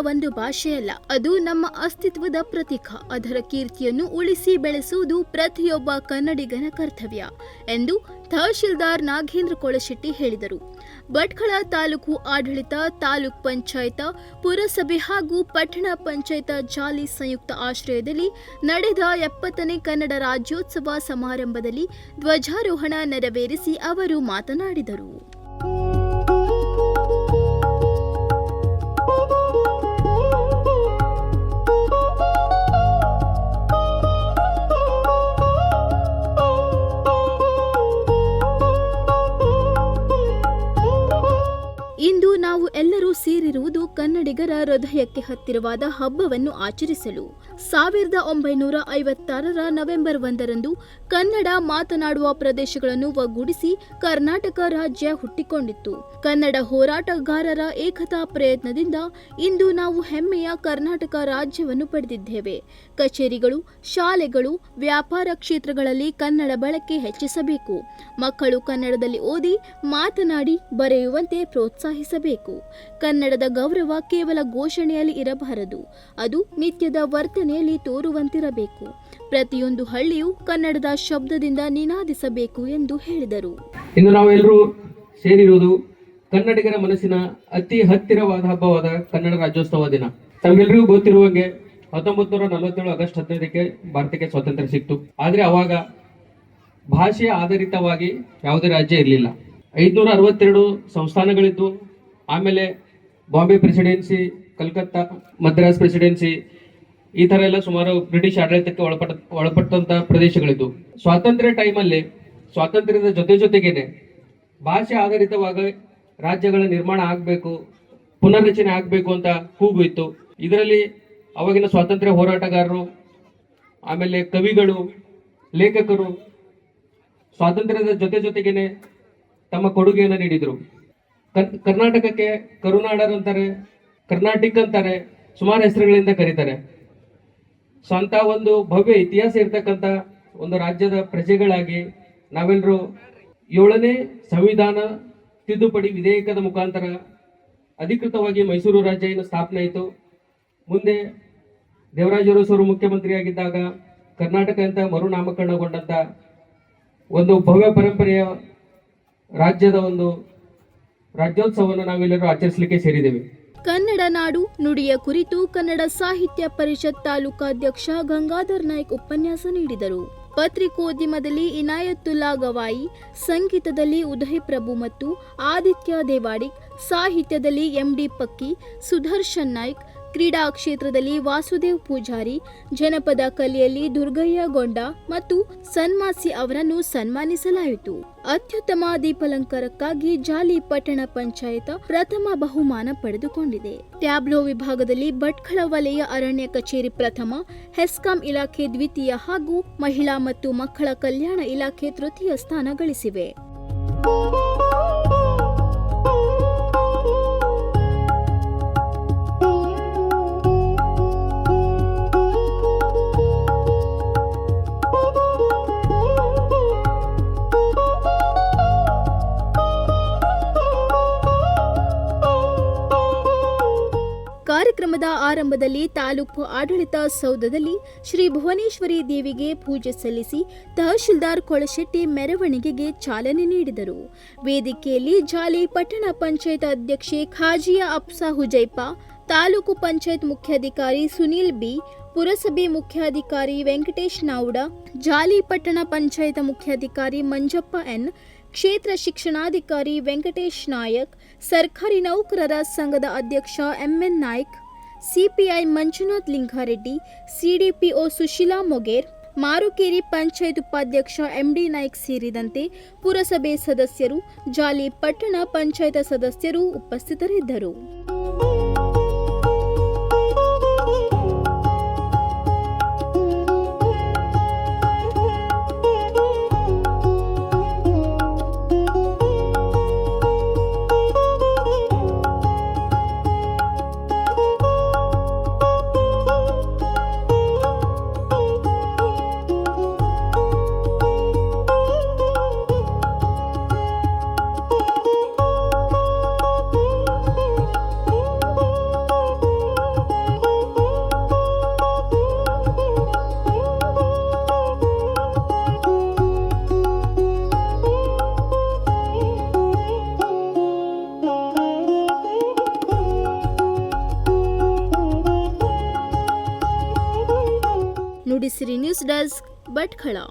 ಒಂದು ಭಾಷೆಯಲ್ಲ ಅದು ನಮ್ಮ ಅಸ್ತಿತ್ವದ ಪ್ರತೀಕ. ಅದರ ಕೀರ್ತಿಯನ್ನು ಉಳಿಸಿ ಬೆಳೆಸುವುದು ಪ್ರತಿಯೊಬ್ಬ ಕನ್ನಡಿಗನ ಕರ್ತವ್ಯ ಎಂದು ತಹಶೀಲ್ದಾರ್ ನಾಗೇಂದ್ರ ಕೊಳಶೆಟ್ಟಿ ಹೇಳಿದರು. ಭಟ್ಕಳ ತಾಲೂಕು ಆಡಳಿತ, ತಾಲೂಕ್ ಪಂಚಾಯತ, ಪುರಸಭೆ ಹಾಗೂ ಪಟ್ಟಣ ಪಂಚಾಯತ ಜಾಲಿ ಸಂಯುಕ್ತ ಆಶ್ರಯದಲ್ಲಿ ನಡೆದ ಎಪ್ಪತ್ತನೇ ಕನ್ನಡ ರಾಜ್ಯೋತ್ಸವ ಸಮಾರಂಭದಲ್ಲಿ ಧ್ವಜಾರೋಹಣ ನೆರವೇರಿಸಿ ಅವರು ಮಾತನಾಡಿದರು. ಇಂದು ನಾವು ಎಲ್ಲರೂ ಸೇರಿರುವುದು ಕನ್ನಡಿಗರ ಹೃದಯಕ್ಕೆ ಹತ್ತಿರವಾದ ಹಬ್ಬವನ್ನು ಆಚರಿಸಲು. ಸಾವಿರದ ಒಂಬೈನೂರ ಐವತ್ತಾರರ ನವೆಂಬರ್ ಒಂದರಂದು ಕನ್ನಡ ಮಾತನಾಡುವ ಪ್ರದೇಶಗಳನ್ನು ಒಗ್ಗೂಡಿಸಿ ಕರ್ನಾಟಕ ರಾಜ್ಯ ಹುಟ್ಟಿಕೊಂಡಿತ್ತು. ಕನ್ನಡ ಹೋರಾಟಗಾರರ ಏಕತಾ ಪ್ರಯತ್ನದಿಂದ ಇಂದು ನಾವು ಹೆಮ್ಮೆಯ ಕರ್ನಾಟಕ ರಾಜ್ಯವನ್ನು ಪಡೆದಿದ್ದೇವೆ. ಕಚೇರಿಗಳು, ಶಾಲೆಗಳು, ವ್ಯಾಪಾರ ಕ್ಷೇತ್ರಗಳಲ್ಲಿ ಕನ್ನಡ ಬಳಕೆ ಹೆಚ್ಚಿಸಬೇಕು. ಮಕ್ಕಳು ಕನ್ನಡದಲ್ಲಿ ಓದಿ, ಮಾತನಾಡಿ, ಬರೆಯುವಂತೆ ಪ್ರೋತ್ಸಾಹಿಸಬೇಕು. ಕನ್ನಡದ ಗೌರವ ಕೇವಲ ಘೋಷಣೆಯಲ್ಲಿ ಇರಬಾರದು. ಅದು ನಿತ್ಯದ ವರ್ತನೆಯಲ್ಲಿ ತೋರುವಂತಿರಬೇಕು. ಪ್ರತಿಯೊಂದು ಹಳ್ಳಿಯು ಕನ್ನಡದ ಶಬ್ದದಿಂದ ನಿನಾದಿಸಬೇಕು ಎಂದು ಹೇಳಿದರು. ಇಂದು ನಾವೆಲ್ಲರೂ ಸೇರಿರುವುದು ಕನ್ನಡಿಗರ ಮನಸ್ಸಿನ ಅತಿ ಹತ್ತಿರವಾದ ಹಬ್ಬವಾದ ಕನ್ನಡ ರಾಜ್ಯೋತ್ಸವ ದಿನ. ತಮ್ಮೆಲ್ಲರಿಗೂ ಗೊತ್ತಿರುವಂಗೆ ಹತ್ತೊಂಬತ್ತು ನೂರ ನಲವತ್ತೇಳು ಆಗಸ್ಟ್ ಹದಿನೈದಕ್ಕೆ ಭಾರತಕ್ಕೆ ಸ್ವಾತಂತ್ರ್ಯ ಸಿಕ್ತು. ಆದ್ರೆ ಅವಾಗ ಭಾಷೆಯ ಆಧಾರಿತವಾಗಿ ಯಾವುದೇ ರಾಜ್ಯ ಇರಲಿಲ್ಲ. ಐದುನೂರ ಅರವತ್ತೆರಡು ಸಂಸ್ಥಾನಗಳಿದ್ದು, ಆಮೇಲೆ ಬಾಂಬೆ ಪ್ರೆಸಿಡೆನ್ಸಿ, ಕಲ್ಕತ್ತಾ, ಮದ್ರಾಸ್ ಪ್ರೆಸಿಡೆನ್ಸಿ, ಈ ಥರ ಎಲ್ಲ ಸುಮಾರು ಬ್ರಿಟಿಷ್ ಆಡಳಿತಕ್ಕೆ ಒಳಪಟ್ಟ ಒಳಪಟ್ಟಂಥ ಪ್ರದೇಶಗಳಿದ್ದು. ಸ್ವಾತಂತ್ರ್ಯ ಟೈಮಲ್ಲಿ, ಸ್ವಾತಂತ್ರ್ಯದ ಜೊತೆ ಜೊತೆಗೇನೆ ಭಾಷೆ ಆಧಾರಿತವಾಗಿ ರಾಜ್ಯಗಳ ನಿರ್ಮಾಣ ಆಗಬೇಕು, ಪುನರ್ರಚನೆ ಆಗಬೇಕು ಅಂತ ಕೂಗು ಇತ್ತು. ಇದರಲ್ಲಿ ಅವಾಗಿನ ಸ್ವಾತಂತ್ರ್ಯ ಹೋರಾಟಗಾರರು, ಆಮೇಲೆ ಕವಿಗಳು, ಲೇಖಕರು, ಸ್ವಾತಂತ್ರ್ಯದ ಜೊತೆ ಜೊತೆಗೇನೆ ತಮ್ಮ ಕೊಡುಗೆಯನ್ನು ನೀಡಿದರು. ಕರ್- ಕರ್ನಾಟಕಕ್ಕೆ ಕರುನಾಡರ್ ಅಂತಾರೆ, ಕರ್ನಾಟಿಕ್ ಅಂತಾರೆ, ಸುಮಾರು ಹೆಸರುಗಳಿಂದ ಕರೀತಾರೆ. ಸೊ ಅಂತ ಒಂದು ಭವ್ಯ ಇತಿಹಾಸ ಇರ್ತಕ್ಕಂಥ ಒಂದು ರಾಜ್ಯದ ಪ್ರಜೆಗಳಾಗಿ ನಾವೆಲ್ಲರೂ ಏಳನೇ ಸಂವಿಧಾನ ತಿದ್ದುಪಡಿ ವಿಧೇಯಕದ ಮುಖಾಂತರ ಅಧಿಕೃತವಾಗಿ ಮೈಸೂರು ರಾಜ್ಯ ಏನು ಸ್ಥಾಪನೆ ಆಯಿತು. ಮುಂದೆ ದೇವರಾಜ ಅರಸರು ಮುಖ್ಯಮಂತ್ರಿಯಾಗಿದ್ದಾಗ ಕರ್ನಾಟಕ ಅಂತ ಮರುನಾಮಕರಣಗೊಂಡಂತ ಒಂದು ಭವ್ಯ ಪರಂಪರೆಯ ರಾಜ್ಯದ ಒಂದು ರಾಜ್ಯೋತ್ಸವವನ್ನು ನಾವೆಲ್ಲರೂ ಆಚರಿಸಲಿಕ್ಕೆ ಸೇರಿದ್ದೇವೆ. ಕನ್ನಡ ನಾಡು ನುಡಿಯ ಕುರಿತು ಕನ್ನಡ ಸಾಹಿತ್ಯ ಪರಿಷತ್ ತಾಲೂಕಾಧ್ಯಕ್ಷ ಗಂಗಾಧರ್ ನಾಯ್ಕ್ ಉಪನ್ಯಾಸ ನೀಡಿದರು. ಪತ್ರಿಕೋದ್ಯಮದಲ್ಲಿ ಇನಾಯತ್ತುಲ್ಲಾ ಗವಾಯಿ ಸಂಗೀತದಲ್ಲಿ ಉದಯ್ ಪ್ರಭು ಮತ್ತು ಆದಿತ್ಯ ದೇವಾಡಿಕ್ ಸಾಹಿತ್ಯದಲ್ಲಿ ಎಂಡಿ ಪಕ್ಕಿ, ಸುದರ್ಶನ್ ನಾಯ್ಕ್ ಕ್ರೀಡಾ ಕ್ಷೇತ್ರದಲ್ಲಿ ವಾಸುದೇವ್ ಪೂಜಾರಿ, ಜನಪದ ಕಲೆಯಲ್ಲಿ ದುರ್ಗಯ್ಯ ಗೊಂಡ ಮತ್ತು ಸನ್ಮಾಸಿ ಅವರನ್ನು ಸನ್ಮಾನಿಸಲಾಯಿತು. ಅತ್ಯುತ್ತಮ ದೀಪಾಲಂಕಾರಕ್ಕಾಗಿ ಜಾಲಿ ಪಟ್ಟಣ ಪಂಚಾಯತ ಪ್ರಥಮ ಬಹುಮಾನ ಪಡೆದುಕೊಂಡಿದೆ. ಟ್ಯಾಬ್ಲೋ ವಿಭಾಗದಲ್ಲಿ ಭಟ್ಕಳ ವಲಯ ಅರಣ್ಯ ಕಚೇರಿ ಪ್ರಥಮ, ಹೆಸ್ಕಾಂ ಇಲಾಖೆ ದ್ವಿತೀಯ ಹಾಗೂ ಮಹಿಳಾ ಮತ್ತು ಮಕ್ಕಳ ಕಲ್ಯಾಣ ಇಲಾಖೆ ತೃತೀಯ ಸ್ಥಾನ ಗಳಿಸಿವೆ. ಕಾರ್ಯಕ್ರಮದ ಆರಂಭದಲ್ಲಿ ತಾಲೂಕು ಆಡಳಿತ ಸೌಧದಲ್ಲಿ ಶ್ರೀ ಭುವನೇಶ್ವರಿ ದೇವಿಗೆ ಪೂಜೆ ಸಲ್ಲಿಸಿ ತಹಶೀಲ್ದಾರ್ ಕೊಳಶೆಟ್ಟಿ ಮೆರವಣಿಗೆಗೆ ಚಾಲನೆ ನೀಡಿದರು. ವೇದಿಕೆಯಲ್ಲಿ ಜಾಲಿ ಪಟ್ಟಣ ಪಂಚಾಯತ್ ಅಧ್ಯಕ್ಷೆ ಖಾಜಿಯಾ ಅಪ್ಸಾ ಹುಜೈಪ ತಾಲೂಕು ಪಂಚಾಯತ್ ಮುಖ್ಯಾಧಿಕಾರಿ ಸುನೀಲ್ ಬಿ, ಪುರಸಭೆ ಮುಖ್ಯಾಧಿಕಾರಿ ವೆಂಕಟೇಶ್ ನಾವುಡ, ಜಾಲಿ ಪಟ್ಟಣ ಪಂಚಾಯತ್ ಮುಖ್ಯಾಧಿಕಾರಿ ಮಂಜಪ್ಪ ಎನ್ ಕ್ಷೇತ್ರ ಶಿಕ್ಷಣಾಧಿಕಾರಿ ವೆಂಕಟೇಶ್ ನಾಯಕ್, ಸರ್ಕಾರಿ ನೌಕರರ ಸಂಘದ ಅಧ್ಯಕ್ಷ MN Naik, CPI Manjunath Lingareddy, CDPO Sushila Moger, Marukeri panchayat ಉಪಾಧ್ಯಕ್ಷ ಎಂಡಿ ನಾಯ್ಕ್ ಸೇರಿದಂತೆ ಪುರಸಭೆ ಸದಸ್ಯರು, ಜಾಲಿ ಪಟ್ಟಣ ಪಂಚಾಯತ್ ಸದಸ್ಯರು ಉಪಸ್ಥಿತರಿದ್ದರು. B news desk Batkhada.